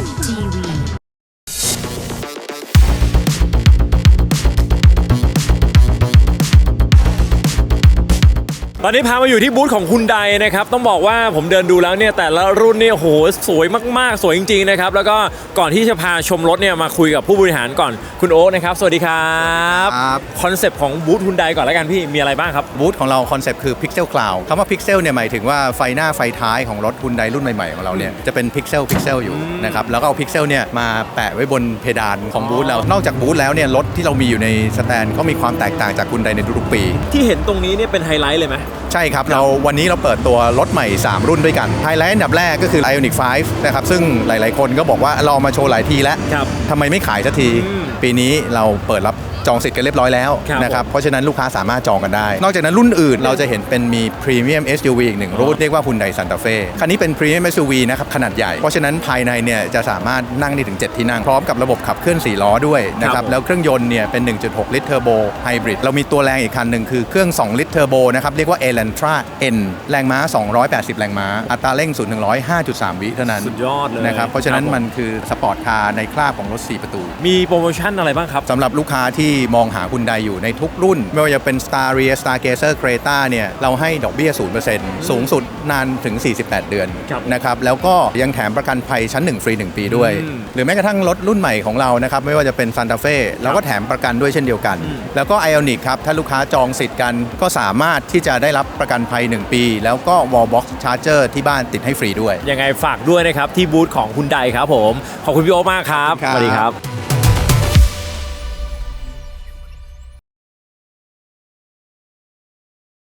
TV. ตอนนี้พามาอยู่ที่บูธของคุณไดนะครับ ต้องบอกว่าผมเดินดูแล้วเนี่ยแต่ละรุ่นเนี่ยโหสวยมากๆ สวยจริงๆนะครับ แล้วก็ก่อนที่จะพาชมรถเนี่ยมาคุยกับผู้บริหารก่อนคุณโอ๊คนะครับ สวัสดีครับครับ คอนเซปต์ของบูธคุณไดก่อนแล้วกันพี่มีอะไรบ้างครับ บูธของเราคอนเซปต์คือ Pixel Cloud คำว่า Pixel เนี่ยหมายถึงว่าไฟหน้าไฟท้ายของรถ Hyundai รุ่นใหม่ๆของเราเนี่ยจะเป็น Pixel Pixel อยู่นะครับแล้วก็เอา Pixel เนี่ยมาแปะไว้บนเพดานของบูธเรา นอกจากบูธแล้วเนี่ยรถที่เรามีอยู่ในสแตนก็มีความแตกต่างจาก Hyundai ในทุกๆปี ที่เห็นตรงนี้เนี่ยเป็นไฮไลท์เลยไหมใช่ครับ เราวันนี้เราเปิดตัวรถใหม่ 3 รุ่นด้วยกันไฮไลท์อันดับแรกก็คือ Ioniq 5นะครับ ซึ่งหลาย ๆ คนก็บอกว่าเราเอามาโชว์หลายทีแล้วครับทำไมไม่ขายสักทีอืมปีนี้เราเปิดรับ จองสิทธิ์กันเรียบร้อยแล้วครับนะครับเพราะฉะนั้นลูกค้าสามารถจองกันได้ นอกจากนั้นรุ่นอื่นเราจะเห็นเป็นมี Premium SUV อีกหนึ่งรุ่นเรียกว่า Hyundai Santa Fe คันนี้เป็น Premium SUV นะครับขนาดใหญ่เพราะฉะนั้นภายในเนี่ยจะสามารถนั่งได้ถึง 7 ที่นั่ง พร้อมกับระบบขับเคลื่อน 4 ล้อด้วยนะคครัรับบผม แล้วเครื่องยนต์เนี่ยเป็น 1.6 ลิตรเทอร์โบไฮบริดเรามีตัวแรงอีกคันหนึ่งคือเครื่อง 2 ลิตรเทอร์โบนะครับเรียกว่า Elantra N แรงม้า 280 แรงม้าอัตราเร่ง0 100 5.3 วิเท่านั้นสุดยอดเลยนะครับเพราะฉะนั้นครับผมมันคือสปอร์ตคาร์ในคราบของรถ4ประตู มีโปรโมชั่นอะไรบ้างครับ สำหรับลูกค้าที่มองหาคุณใดอยู่ในทุกรุ่น ไม่ว่าจะเป็น Star r e a Star Gazer Creta เนี่ยเราให้ดอกเบี้ย 0%สูงสุดนานถึง 48 เดือนครับนะครับแล้วก็ยังแถมประกันภัยชั้น 1 ฟรี 1 ปีด้วยอืมหรือแม้กระทั่งรถรุ่นใหม่ของเรานะครับไม่ว่าจะเป็น Santa Fe เราก็แถมประกันด้วยเช่นเดียวกัน แล้วก็ Ioniq ครับถ้าลูกค้าจองสิทธิ์กันก็สามารถที่จะได้รับประกันภัย 1 ปี แล้วก็ Wallbox Charger ที่บ้านติดให้ฟรีด้วย ยังไงฝากด้วยนะครับที่บูธของคุณไดครับผม ขอบคุณพี่โอ๊คมากครับครับ สวัสดีครับ